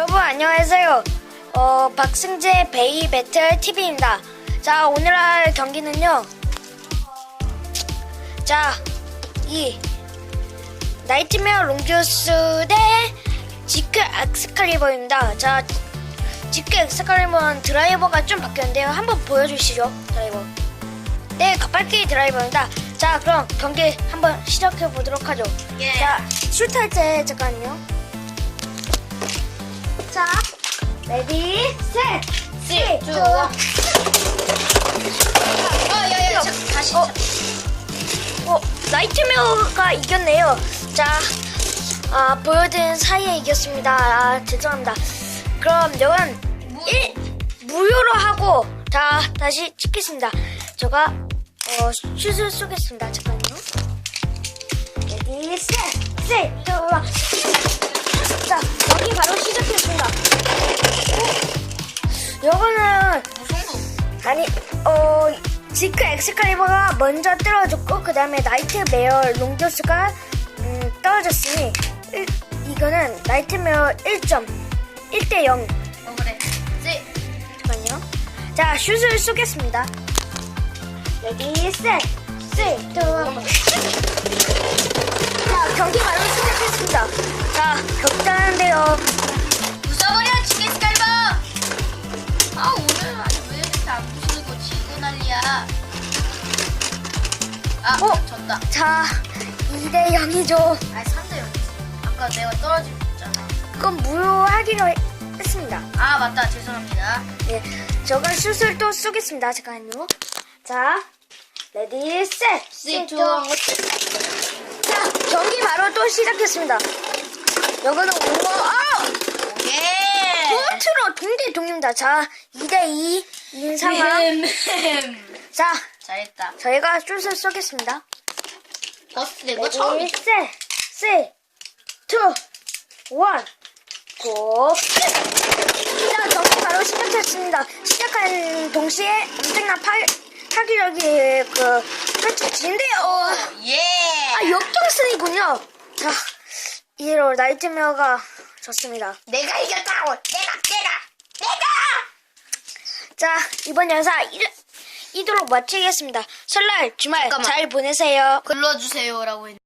여러분 안녕하세요. 어, 박승재 베이 배틀 TV입니다. 자 오늘 할 경기는요. 자, 이 나이트메어 롱듀스 대 지크 엑스칼리버입니다. 자, 지크 엑스칼리버는 드라이버가 좀 바뀌었는데요. 한번 보여주시죠, 드라이버. 네, 가빨기 드라이버입니다. 자, 그럼 경기 한번 시작해 보도록 하죠. 예. 자, 슛할 때 잠깐요. 레디, 셋, 원. 어, 야, 야, 자, 다시. 어. 어, 나이트메어가 이겼네요. 자, 아, 보여드린 사이에 이겼습니다. 아, 죄송합니다. 그럼 이건 일 무효로 하고, 자, 다시 찍겠습니다. 제가, 어, 슛을 쏘겠습니다. 잠깐만요. 레디, 셋, 셋, 아니, 어, 지크 엑스칼리버가 먼저 떨어졌고, 그 다음에 나이트 메어 롱교스가, 음, 떨어졌으니, 일, 이거는 나이트 메어 1점, 1대 0. 어, 그래. 네. 잠깐만요. 자, 슛을 쏘겠습니다. 레디, 셋, 셋, 투, 원. 자, 경기 바로 시작했습니다. 자, 격단한데요. 아, 어? 졌다. 자, 2대 0이죠. 아니, 3대 0이지. 아까 내가 떨어지고 있잖아. 그건 무효하기로 했습니다. 아, 맞다. 죄송합니다. 네, 저건 슛을 또 쏘겠습니다. 잠깐만요. 자, 레디, 셋, 쓰리, 투, 투, 원. 자, 경기 바로 또 시작했습니다. 이거는 오버, 아! 예! 포트로 동대 동입니다. 자, 2대2 인 상황. 음. 자, 잘했다. 저희가 슛을 쏘겠습니다. 버스 된거 처음. 레디, 셋, 셋, 투, 원, 고. 자, 경기 바로 시작했습니다. 시작한 동시에 엄청난 파, 파괴력이 그, 펼쳐지는데요. 예! 아, 역전승이군요. 자, 이대로 나이트메어가 졌습니다. 내가 이겼다고! 내가! 내가! 내가! 자, 이번 영상 이, 이도록 마치겠습니다. 설날 주말 잠깐만. 잘 보내세요. 불러주세요라고 했는데.